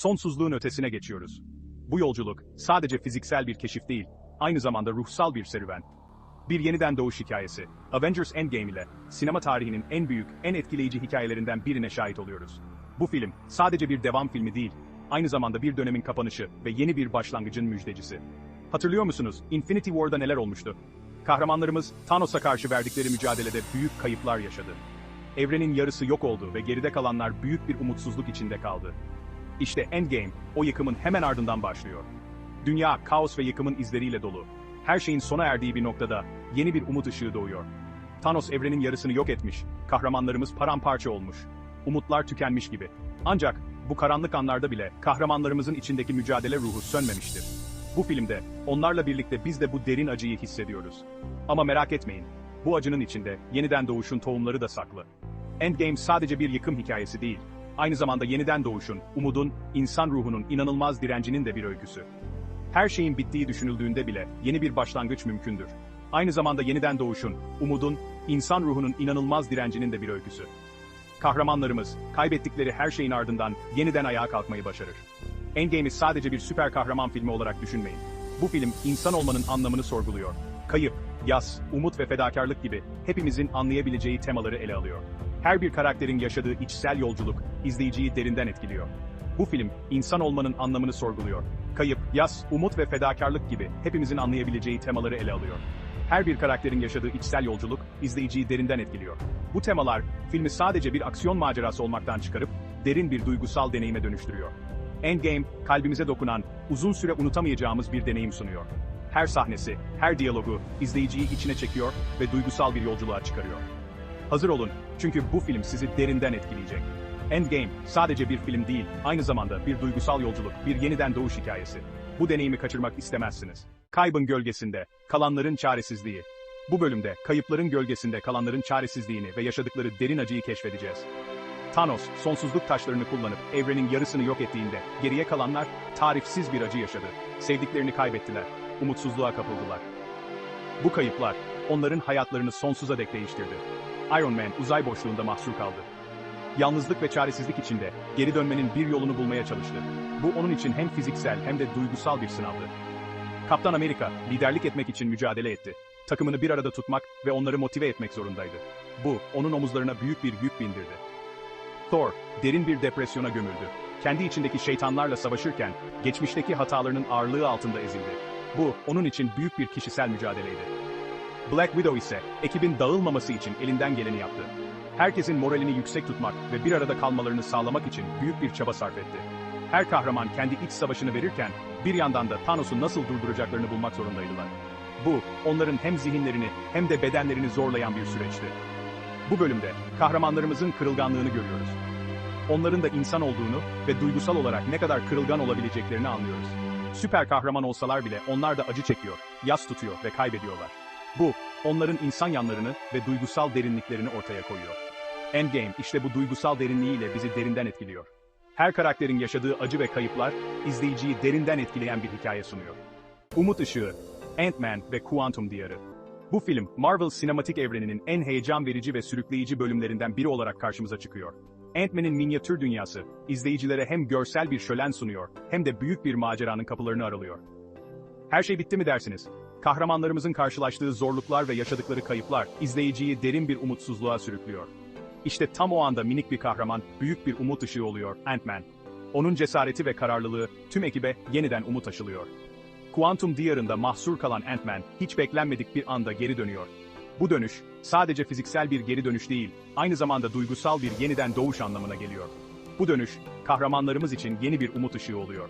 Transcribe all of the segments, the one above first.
Sonsuzluğun ötesine geçiyoruz. Bu yolculuk sadece fiziksel bir keşif değil, aynı zamanda ruhsal bir serüven. Bir yeniden doğuş hikayesi, Avengers Endgame ile sinema tarihinin en büyük, en etkileyici hikayelerinden birine şahit oluyoruz. Bu film sadece bir devam filmi değil, aynı zamanda bir dönemin kapanışı ve yeni bir başlangıcın müjdecisi. Hatırlıyor musunuz Infinity War'da neler olmuştu? Kahramanlarımız Thanos'a karşı verdikleri mücadelede büyük kayıplar yaşadı. Evrenin yarısı yok oldu ve geride kalanlar büyük bir umutsuzluk içinde kaldı. İşte Endgame, o yıkımın hemen ardından başlıyor. Dünya, kaos ve yıkımın izleriyle dolu. Her şeyin sona erdiği bir noktada, yeni bir umut ışığı doğuyor. Thanos evrenin yarısını yok etmiş, kahramanlarımız paramparça olmuş. Umutlar tükenmiş gibi. Ancak, bu karanlık anlarda bile, kahramanlarımızın içindeki mücadele ruhu sönmemiştir. Bu filmde, onlarla birlikte biz de bu derin acıyı hissediyoruz. Ama merak etmeyin, bu acının içinde, yeniden doğuşun tohumları da saklı. Endgame sadece bir yıkım hikayesi değil, aynı zamanda yeniden doğuşun, umudun, insan ruhunun inanılmaz direncinin de bir öyküsü. Her şeyin bittiği düşünüldüğünde bile yeni bir başlangıç mümkündür. Aynı zamanda yeniden doğuşun, umudun, insan ruhunun inanılmaz direncinin de bir öyküsü. Kahramanlarımız, kaybettikleri her şeyin ardından yeniden ayağa kalkmayı başarır. Endgame'i sadece bir süper kahraman filmi olarak düşünmeyin. Bu film, insan olmanın anlamını sorguluyor. Kayıp, yas, umut ve fedakarlık gibi hepimizin anlayabileceği temaları ele alıyor. Her bir karakterin yaşadığı içsel yolculuk, izleyiciyi derinden etkiliyor. Bu film, insan olmanın anlamını sorguluyor. Kayıp, yas, umut ve fedakarlık gibi hepimizin anlayabileceği temaları ele alıyor. Her bir karakterin yaşadığı içsel yolculuk, izleyiciyi derinden etkiliyor. Bu temalar, filmi sadece bir aksiyon macerası olmaktan çıkarıp, derin bir duygusal deneyime dönüştürüyor. Endgame, kalbimize dokunan, uzun süre unutamayacağımız bir deneyim sunuyor. Her sahnesi, her diyalogu, izleyiciyi içine çekiyor ve duygusal bir yolculuğa çıkarıyor. Hazır olun, çünkü bu film sizi derinden etkileyecek. Endgame, sadece bir film değil, aynı zamanda bir duygusal yolculuk, bir yeniden doğuş hikayesi. Bu deneyimi kaçırmak istemezsiniz. Kaybın gölgesinde, kalanların çaresizliği. Bu bölümde, kayıpların gölgesinde kalanların çaresizliğini ve yaşadıkları derin acıyı keşfedeceğiz. Thanos, sonsuzluk taşlarını kullanıp evrenin yarısını yok ettiğinde, geriye kalanlar, tarifsiz bir acı yaşadı. Sevdiklerini kaybettiler, umutsuzluğa kapıldılar. Bu kayıplar, onların hayatlarını sonsuza dek değiştirdi. Iron Man uzay boşluğunda mahsur kaldı. Yalnızlık ve çaresizlik içinde geri dönmenin bir yolunu bulmaya çalıştı. Bu onun için hem fiziksel hem de duygusal bir sınavdı. Kaptan Amerika liderlik etmek için mücadele etti. Takımını bir arada tutmak ve onları motive etmek zorundaydı. Bu onun omuzlarına büyük bir yük bindirdi. Thor derin bir depresyona gömüldü. Kendi içindeki şeytanlarla savaşırken geçmişteki hatalarının ağırlığı altında ezildi. Bu onun için büyük bir kişisel mücadeleydi. Black Widow ise ekibin dağılmaması için elinden geleni yaptı. Herkesin moralini yüksek tutmak ve bir arada kalmalarını sağlamak için büyük bir çaba sarf etti. Her kahraman kendi iç savaşını verirken bir yandan da Thanos'u nasıl durduracaklarını bulmak zorundaydılar. Bu, onların hem zihinlerini hem de bedenlerini zorlayan bir süreçti. Bu bölümde kahramanlarımızın kırılganlığını görüyoruz. Onların da insan olduğunu ve duygusal olarak ne kadar kırılgan olabileceklerini anlıyoruz. Süper kahraman olsalar bile onlar da acı çekiyor, yas tutuyor ve kaybediyorlar. Bu, onların insan yanlarını ve duygusal derinliklerini ortaya koyuyor. Endgame işte bu duygusal derinliğiyle bizi derinden etkiliyor. Her karakterin yaşadığı acı ve kayıplar, izleyiciyi derinden etkileyen bir hikaye sunuyor. Umut Işığı, Ant-Man ve Quantum Diyarı. Bu film, Marvel sinematik evreninin en heyecan verici ve sürükleyici bölümlerinden biri olarak karşımıza çıkıyor. Ant-Man'in minyatür dünyası, izleyicilere hem görsel bir şölen sunuyor, hem de büyük bir maceranın kapılarını aralıyor. Her şey bitti mi dersiniz? Kahramanlarımızın karşılaştığı zorluklar ve yaşadıkları kayıplar, izleyiciyi derin bir umutsuzluğa sürüklüyor. İşte tam o anda minik bir kahraman, büyük bir umut ışığı oluyor, Ant-Man. Onun cesareti ve kararlılığı, tüm ekibe yeniden umut aşılıyor. Quantum Diyarında mahsur kalan Ant-Man, hiç beklenmedik bir anda geri dönüyor. Bu dönüş, sadece fiziksel bir geri dönüş değil, aynı zamanda duygusal bir yeniden doğuş anlamına geliyor. Bu dönüş, kahramanlarımız için yeni bir umut ışığı oluyor.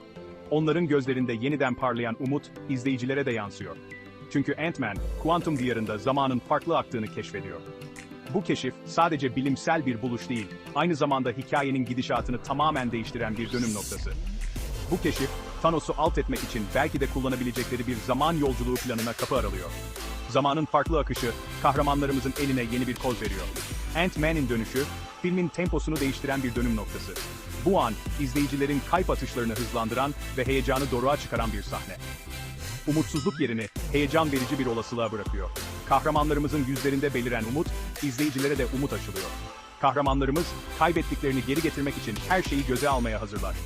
Onların gözlerinde yeniden parlayan umut, izleyicilere de yansıyor. Çünkü Ant-Man, Quantum Diyarında zamanın farklı aktığını keşfediyor. Bu keşif sadece bilimsel bir buluş değil, aynı zamanda hikayenin gidişatını tamamen değiştiren bir dönüm noktası. Bu keşif, Thanos'u alt etmek için belki de kullanabilecekleri bir zaman yolculuğu planına kapı aralıyor. Zamanın farklı akışı, kahramanlarımızın eline yeni bir koz veriyor. Ant-Man'in dönüşü, filmin temposunu değiştiren bir dönüm noktası. Bu an, izleyicilerin kalp atışlarını hızlandıran ve heyecanı doruğa çıkaran bir sahne. Umutsuzluk yerini heyecan verici bir olasılığa bırakıyor. Kahramanlarımızın yüzlerinde beliren umut, izleyicilere de umut aşılıyor. Kahramanlarımız, kaybettiklerini geri getirmek için her şeyi göze almaya hazırlar.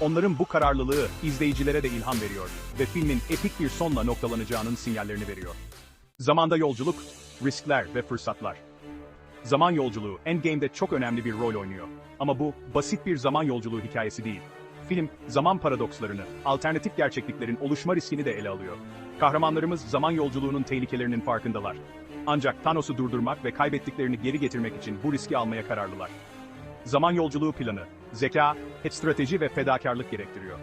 Onların bu kararlılığı izleyicilere de ilham veriyor ve filmin epik bir sonla noktalanacağının sinyallerini veriyor. Zamanda yolculuk, riskler ve fırsatlar. Zaman yolculuğu Endgame'de çok önemli bir rol oynuyor. Ama bu basit bir zaman yolculuğu hikayesi değil. Film, zaman paradokslarını, alternatif gerçekliklerin oluşma riskini de ele alıyor. Kahramanlarımız zaman yolculuğunun tehlikelerinin farkındalar. Ancak Thanos'u durdurmak ve kaybettiklerini geri getirmek için bu riski almaya kararlılar. Zaman yolculuğu planı, zeka, strateji ve fedakarlık gerektiriyor.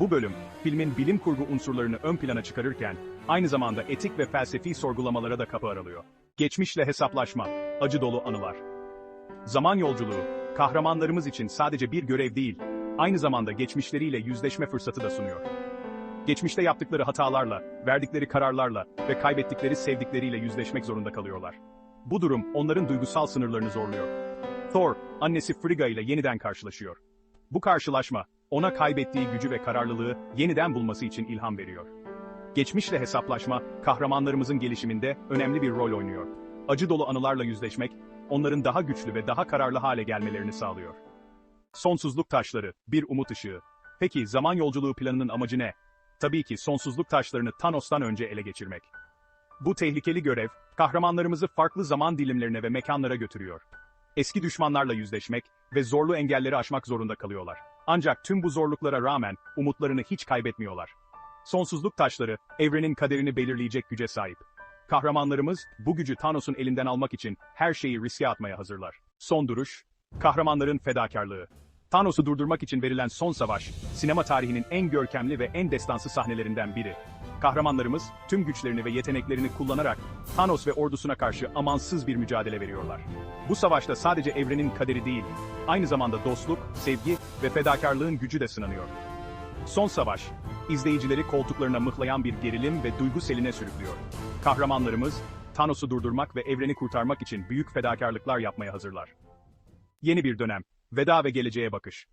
Bu bölüm, filmin bilim kurgu unsurlarını ön plana çıkarırken, aynı zamanda etik ve felsefi sorgulamalara da kapı aralıyor. Geçmişle hesaplaşma, acı dolu anılar. Zaman yolculuğu, kahramanlarımız için sadece bir görev değil, aynı zamanda geçmişleriyle yüzleşme fırsatı da sunuyor. Geçmişte yaptıkları hatalarla, verdikleri kararlarla ve kaybettikleri sevdikleriyle yüzleşmek zorunda kalıyorlar. Bu durum onların duygusal sınırlarını zorluyor. Thor, annesi Frigga ile yeniden karşılaşıyor. Bu karşılaşma, ona kaybettiği gücü ve kararlılığı yeniden bulması için ilham veriyor. Geçmişle hesaplaşma, kahramanlarımızın gelişiminde önemli bir rol oynuyor. Acı dolu anılarla yüzleşmek, onların daha güçlü ve daha kararlı hale gelmelerini sağlıyor. Sonsuzluk taşları, bir umut ışığı. Peki zaman yolculuğu planının amacı ne? Tabii ki sonsuzluk taşlarını Thanos'tan önce ele geçirmek. Bu tehlikeli görev, kahramanlarımızı farklı zaman dilimlerine ve mekanlara götürüyor. Eski düşmanlarla yüzleşmek ve zorlu engelleri aşmak zorunda kalıyorlar. Ancak tüm bu zorluklara rağmen umutlarını hiç kaybetmiyorlar. Sonsuzluk taşları, evrenin kaderini belirleyecek güce sahip. Kahramanlarımız, bu gücü Thanos'un elinden almak için her şeyi riske atmaya hazırlar. Son duruş, kahramanların fedakarlığı. Thanos'u durdurmak için verilen son savaş, sinema tarihinin en görkemli ve en destansı sahnelerinden biri. Kahramanlarımız, tüm güçlerini ve yeteneklerini kullanarak, Thanos ve ordusuna karşı amansız bir mücadele veriyorlar. Bu savaşta sadece evrenin kaderi değil, aynı zamanda dostluk, sevgi ve fedakarlığın gücü de sınanıyor. Son savaş, izleyicileri koltuklarına mıhlayan bir gerilim ve duygu seline sürüklüyor. Kahramanlarımız, Thanos'u durdurmak ve evreni kurtarmak için büyük fedakarlıklar yapmaya hazırlar. Yeni bir dönem, veda ve geleceğe bakış.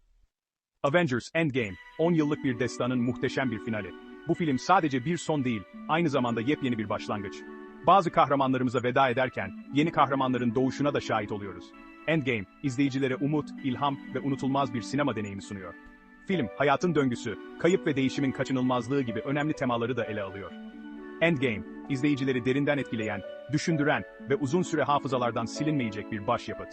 Avengers Endgame, 10 yıllık bir destanın muhteşem bir finali. Bu film sadece bir son değil, aynı zamanda yepyeni bir başlangıç. Bazı kahramanlarımıza veda ederken, yeni kahramanların doğuşuna da şahit oluyoruz. Endgame, izleyicilere umut, ilham ve unutulmaz bir sinema deneyimi sunuyor. Film, hayatın döngüsü, kayıp ve değişimin kaçınılmazlığı gibi önemli temaları da ele alıyor. Endgame, izleyicileri derinden etkileyen, düşündüren ve uzun süre hafızalardan silinmeyecek bir başyapıt.